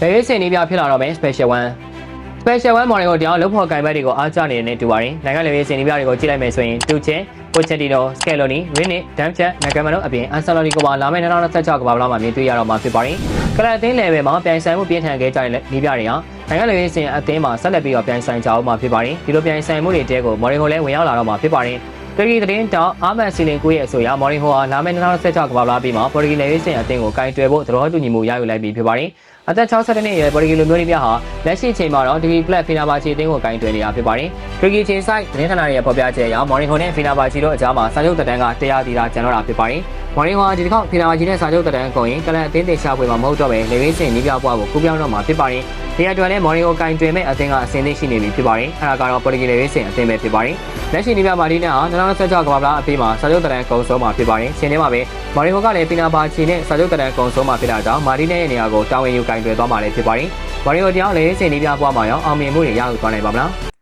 ဘယ်ရေးစင်နေပြဖြစ်လာတော့မယ် special 1 special 1 model ကိုတရားလုပ်ဖို့ကင်ဘက်တွေကိုအားကျနေနေတဲ့တူပါတယ်နိုင်ငံလေရေးစင်နေပြတွေကိုကြည့်လိုက်မယ်ဆိုရင်တူချင်းပိုချက်တီနိုစကယ်လိုနီရင်းနစ်ဒမ်ချက်နဂမန်တို့အပြင်အန်ဆာလိုနီကိုပါလာမယ့်2026ကမ္ဘာလောက်မှာမြင်တွေ့ရတော့မှာဖြစ်ပါတယ်ကလပ်အသင်း level မှာပြိုင်ဆိုင်မှုပြင်းထန်ခဲ့ကြတဲ့နေပြတွေဟာနိုင်ငံလေရေးစင်အသင်းမှာဆက်လက်ပြီးတော့ပြိုင်ဆိုင်ကြအောင်မှာဖြစ်ပါတယ်ဒီလိုပြိုင်ဆိုင်မှုတွေတဲကို model ကိုလည်းဝင်ရောက်လာတော့မှာဖြစ်ပါတယ် တူရကီသတင်းတောင်အာမန်စီလင်ကိုရဲ့အဆိုအရမော်ရင်ဟိုဟာလာမယ့်2026ကမ္ဘာလာပြီးမှာပေါ်တူဂီနယ်ရေးစင်အသင်းကိုကင်တွယ်ဖို့သဘောတူညီမှုရယူလိုက်ပြီးဖြစ်ပါတယ်။အသက်62နှစ်အရွယ်ပေါ်တူဂီလူမျိုးတွေပြဟာလက်ရှိချိန်မှာတော့တူရကီကလပ်ဖီနာဘာချီအသင်းကိုကင်တွယ်နေတာဖြစ်ပါတယ်။တူရကီချိန်ဆိုင်သတင်းဌာနတွေရဲ့ဖော်ပြချက်အရမော်ရင်ဟိုနဲ့ဖီနာဘာချီတို့အကြားမှာစာချုပ်သက်တမ်းကတရားတီတာကျန်တော့တာဖြစ်ပါတယ်။မော်ရင်ဟိုဟာဒီတစ်ခေါက်ဖီနာဘာချီနဲ့စာချုပ်သက်တမ်းကုန်ရင်ကလပ်အသင်းတင်ရှာဖွေမှာမဟုတ်တော့ပဲလေရင်းစင်နီးပြပွားကိုကူးပြောင်းတော့မှာဖြစ်ပါတယ်။ဒီအတွက်လည်းမော်ရင်ဟိုကင်တွယ်မဲ့အသင်းကအဆင်သင့်ရှိနေပြီဖြစ်ပါတယ်။အဲဒါကတော့ပေါ်တူဂီလေရင်းစင်အသင်းပဲဖြစ်ပါတယ်။လက်ရှိနီးပြမာဒီနဲ့ဟာ2026ကမ္ဘာလားအပြီးမှာစာချုပ်သက်တမ်းကုန်ဆုံးမှာဖြစ်ပါတယ်။ရှင်ထဲမှာပဲမော်ရင်ဟိုကလည်းဖီနာဘာချီနဲ့စာချုပ်သက်တမ်းကုန်ဆုံးမှာဖြစ်တာကြောင့်မာဒီနဲ့ရဲ့နေရာကိုတာဝန်ယူကင်တွယ်သွားမှာလည်းဖြစ်ပါတယ်။မော်ရင်ဟိုတရားလေရင်းစင်နီးပြပွားမှာရောအောင်မြင်မှုတွေရယူသွားနိုင်ပါမလား။